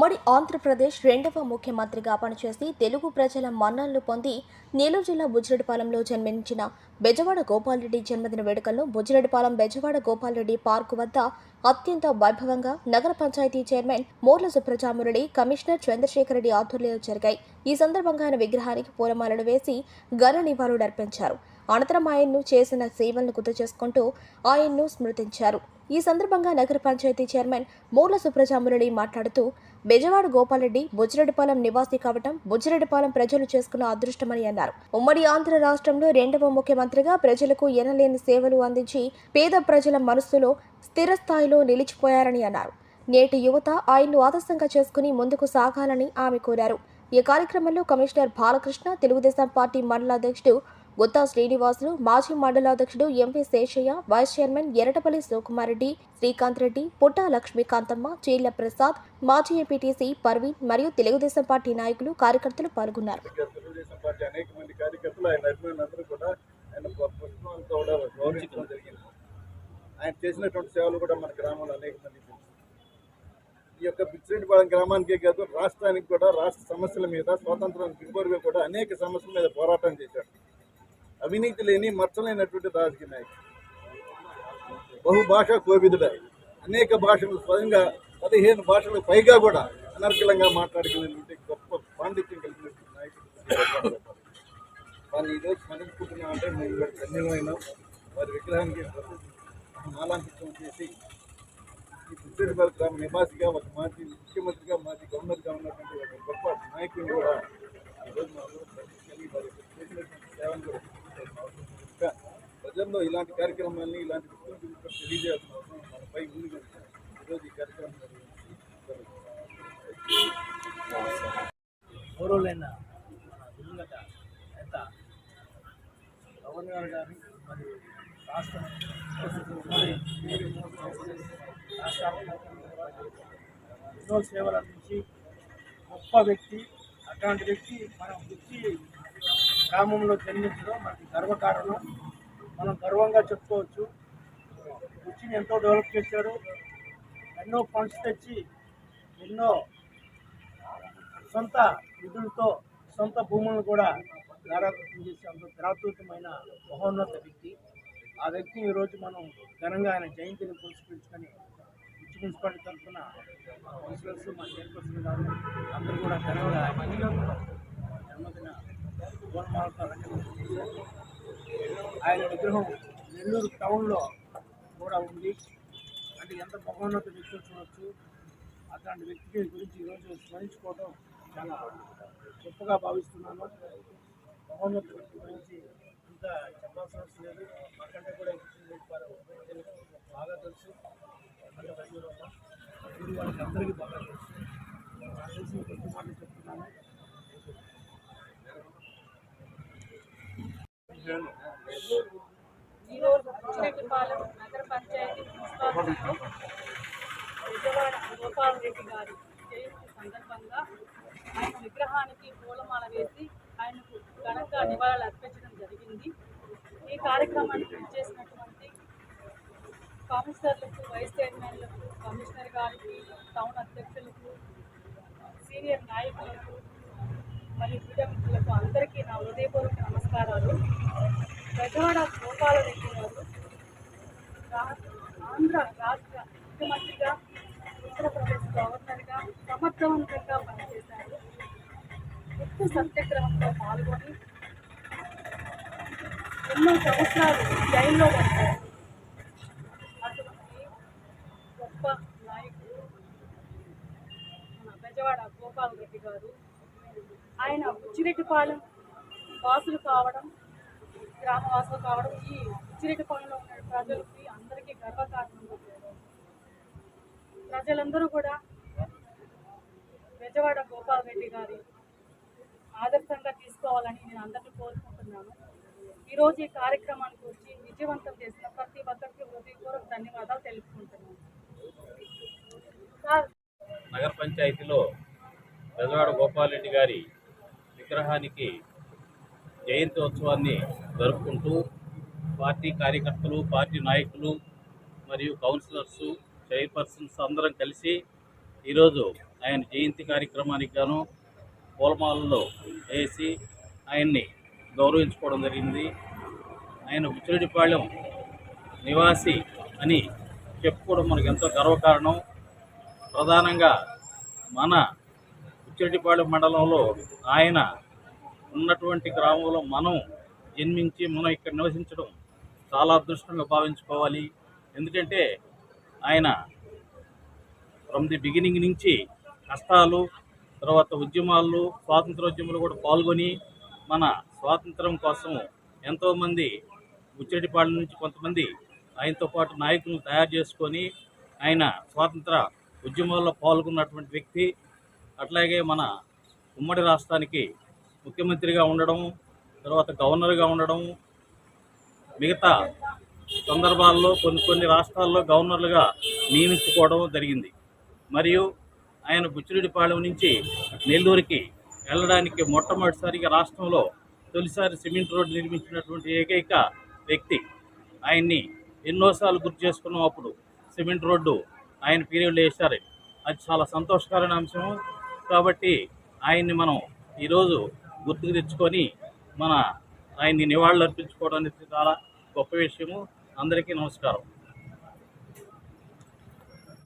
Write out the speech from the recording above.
ఉమ్మడి ఆంధ్రప్రదేశ్ రెండవ ముఖ్యమంత్రిగా పనిచేసి తెలుగు ప్రజల మన్ననలు పొంది నెల్లూరు జిల్లా బుజ్జిరెడ్డిపాలెంలో జన్మించిన బెజవాడ గోపాలరెడ్డి జన్మదిన వేడుకలను బుజ్జిరెడ్డిపాలెం బెజవాడ గోపాలరెడ్డి పార్కు వద్ద అత్యంత వైభవంగా నగర పంచాయతీ చైర్మన్ మోర్ల సుప్రజామురళి కమిషనర్ చంద్రశేఖర్ రెడ్డి ఆధ్వర్యంలో జరిగాయి. ఈ సందర్భంగా ఆయన విగ్రహానికి పూలమాలలు వేసి ఘన నివాళులర్పించారు అనంతరం ఆయన్ను చేసిన సేవలను గుర్తు చేసుకుంటూ ఆయన్ను స్మృతించారు. ఈ సందర్భంగా నగర పంచాయతీ చైర్మన్ మూర్ల సుప్రజామురళి మాట్లాడుతూ బెజవాడ గోపాలరెడ్డి బుజ్జిరెడ్డిపాలెం నివాసి కావటం బుజ్జిరెడ్డిపాలెం ప్రజలు చేసుకున్న అదృష్టమని అన్నారు. ఉమ్మడి ఆంధ్ర రాష్ట్రంలో రెండవ ముఖ్యమంత్రిగా ప్రజలకు ఎనలేని సేవలు అందించి పేద ప్రజల మనస్సులో స్థిర స్థాయిలో నిలిచిపోయారని అన్నారు. నేటి యువత ఆయన్ను ఆదర్శంగా చేసుకుని ముందుకు సాగాలని ఆమె కోరారు. ఈ కార్యక్రమంలో కమిషనర్ బాలకృష్ణ తెలుగుదేశం పార్టీ మండల అధ్యక్షుడు గుత్తా శ్రీనివాసులు మాజీ మండలాధ్యక్షుడు MV Seshaiah vice chairman Eratapalli Sivakumar Srikanth Reddy Putta Lakshmikanthamma Chilla Prasad మాజీ ఎంపీటీసీ పర్వీన్ మరియు తెలుగుదేశం పార్టీ నాయకులు కార్యకర్తలు పాల్గొన్నారు. ఆయన చేసినటువంటి సేవలు కూడా మన గ్రామంలో అనేక మంది ఈ యొక్క బిచ్చిరెడ్డిపాలెం గ్రామానికే కాదు రాష్ట్రానికి కూడా రాష్ట్ర సమస్యల మీద స్వాతంత్రం దిగుబడిగా కూడా అనేక సమస్యల మీద పోరాటం చేశాడు అవినీతి లేని మచ్చలేనటువంటి రాజకీయ నాయకుడు. బహుభాష కోవిదుడు అనేక భాషలు స్వయంగా పదిహేను భాషలకు పైగా కూడా అనర్గళంగా మాట్లాడగలిగినటువంటి గొప్ప పాండిత్యం కలిగినటువంటి నాయకుడు వాళ్ళు ఈరోజు స్మరించుకుంటున్నామంటే మేము ఇక్కడ ధన్యమైన వారి విగ్రహానికి మాలాంకితం చేసి ఈ బుద్ధుడిపల్లి గ్రామ నివాసిగా ఒక మాజీ ముఖ్యమంత్రిగా మాజీ గవర్నర్గా ఉన్నటువంటి ఒక గొప్ప నాయకుడిని కూడా ఈరోజు ప్రజల్లో ఇలాంటి కార్యక్రమాలని ఇలాంటి వ్యక్తుల గురించి తెలియజేయాల్సిన అవసరం మనపై ఉంది ఈరోజు ఈ కార్యక్రమం గౌరవులైన దివంగత నేత గవర్నర్ గారు మరియు రాష్ట్ర ఎన్నో సేవలు అందించి గొప్ప వ్యక్తి అట్లాంటి వ్యక్తి మనం వచ్చి గ్రామంలో జన్మించడం మనకి గర్వకారణం. మనం గర్వంగా చెప్పుకోవచ్చు. రుచిని ఎంతో డెవలప్ చేశారు. ఎన్నో ఫండ్స్ తెచ్చి ఎన్నో సొంత నిధులతో సొంత భూములను కూడా ధారాదత్తం చేసే అంత గ్రాతృతమైన మహోన్నత వ్యక్తి. ఆ వ్యక్తి ఈరోజు మనం ఘనంగా ఆయన జయంతిని పురస్కరించుకొని ఉచ్చి మున్సిపాలిటీ తరఫున కౌన్సిలర్స్ మా చైర్పర్సన్ గారు అందరూ కూడా ఘనంగా జన్మదిన గోల్మాలతో ఆయన విగ్రహం నెల్లూరు టౌన్లో కూడా ఉంది. అంటే ఎంత మహోన్నత వ్యక్తులు చూడవచ్చు అట్లాంటి వ్యక్తి గురించి ఈరోజు స్మరించుకోవడం చాలా గొప్పగా భావిస్తున్నాను. మహోన్నత వ్యక్తి గురించి అంత చెప్పాల్సిన అవసరం లేదు. మాకంటే కూడా చెప్పారు బాగా తెలుసు. అంటే ఇది వాళ్ళకి అందరికీ బాగా తెలుసు. తెలిసిన మాటలు చెప్తున్నాను. ఈరోజు బుచ్చిరెడ్డిపాలెం నగర పంచాయతీ మున్సిపాలిటీలో విజయవాడ గోపాల్ రెడ్డి గారి జయంతి సందర్భంగా ఆయన విగ్రహానికి పూలమాల వేసి ఆయనకు ఘనంగా నివాళులు అర్పించడం జరిగింది ఈ కార్యక్రమానికి ఇచ్చేసినటువంటి కౌన్సిలర్లకు వైస్ చైర్మన్లకు కమిషనర్ గారికి టౌన్ అధ్యక్షులకు సీనియర్ నాయకులకు మరియు క్రీడా అందరికీ నా హృదయపూర్వక నమస్కారాలు. బెజవాడ గోపాలరెడ్డి గారు ఆంధ్ర రాష్ట్ర ముఖ్యమంత్రిగా ఉత్తరప్రదేశ్ గవర్నర్గా సమర్థవంతంగా పనిచేశారు. ఉప్పు సత్యాగ్రహంలో పాల్గొని ఎన్నో సంవత్సరాలు జైల్లో పడ్డారు. అటువంటి గొప్ప నాయకుడు మన బెజవాడ గోపాల్ రెడ్డి గారు. ఆయన ఉచ్చిరెడ్డిపాలెం వాసులు కావడం గ్రామవాసులు కావడం ఈ ఉచ్చిరెడ్డిపాలెంలో ఉన్న ప్రజలకి అందరికీ గర్వకారణంగా ప్రజలందరూ కూడా బెజవాడ గోపాల్ రెడ్డి గారి ఆదర్శంగా తీసుకోవాలని నేను అందరినీ కోరుకుంటున్నాను. ఈరోజు ఈ కార్యక్రమానికి వచ్చి విజయవంతం చేసిన ప్రతి ఒక్కరికి హృదయపూర్వక ధన్యవాదాలు తెలుపుకుంటున్నాను. సార్. నగర పంచాయతీలో బెజవాడ గోపాలరెడ్డి గారి విగ్రహానికి జయంతి ఉత్సవాన్ని జరుపుకుంటూ పార్టీ కార్యకర్తలు పార్టీ నాయకులు మరియు కౌన్సిలర్స్ చైర్పర్సన్స్ అందరం కలిసి ఈరోజు ఆయన జయంతి కార్యక్రమానికి గాను పూలమాలలో వేసి ఆయన్ని గౌరవించుకోవడం జరిగింది. ఆయన ఉచ్చిరెడ్డిపాళెం నివాసి అని చెప్పుకోవడం మనకు ఎంతో గర్వకారణం. ప్రధానంగా మన ఉచ్చిరెడ్డిపాళెం మండలంలో ఆయన ఉన్నటువంటి గ్రామంలో మనం జన్మించి మనం ఇక్కడ నివసించడం చాలా అదృష్టంగా భావించుకోవాలి. ఎందుకంటే ఆయన ఫ్రమ్ ది బిగినింగ్ నుంచి కష్టాలు తర్వాత ఉద్యమాల్లో స్వాతంత్రోద్యమంలో కూడా పాల్గొని మన స్వాతంత్రం కోసం ఎంతోమంది ముచ్చటిపాళ్ళ నుంచి కొంతమంది ఆయనతో పాటు నాయకులను తయారు చేసుకొని ఆయన స్వాతంత్ర ఉద్యమాల్లో పాల్గొన్నటువంటి వ్యక్తి. అట్లాగే మన ఉమ్మడి రాష్ట్రానికి ముఖ్యమంత్రిగా ఉండడం తర్వాత గవర్నర్గా ఉండడం మిగతా సందర్భాల్లో కొన్ని కొన్ని రాష్ట్రాల్లో గవర్నర్లుగా నియమించుకోవడం జరిగింది. మరియు ఆయన బుచ్చిరెడ్డిపాళెం నుంచి నెల్లూరుకి వెళ్ళడానికి మొట్టమొదటిసారిగా రాష్ట్రంలో తొలిసారి సిమెంట్ రోడ్డు నిర్మించినటువంటి ఏకైక వ్యక్తి. ఆయన్ని ఎన్నోసార్లు గుర్తు చేసుకున్నాం అప్పుడు. సిమెంట్ రోడ్డు ఆయన పీరియడ్లో వేశారు. అది చాలా సంతోషకరమైన అంశం కాబట్టి ఆయన్ని మనం ఈరోజు గుర్తుకు తెచ్చుకొని మన ఆయన్ని నివాళులు అర్పించుకోవడం అనేది చాలా గొప్ప విషయము. అందరికీ నమస్కారం.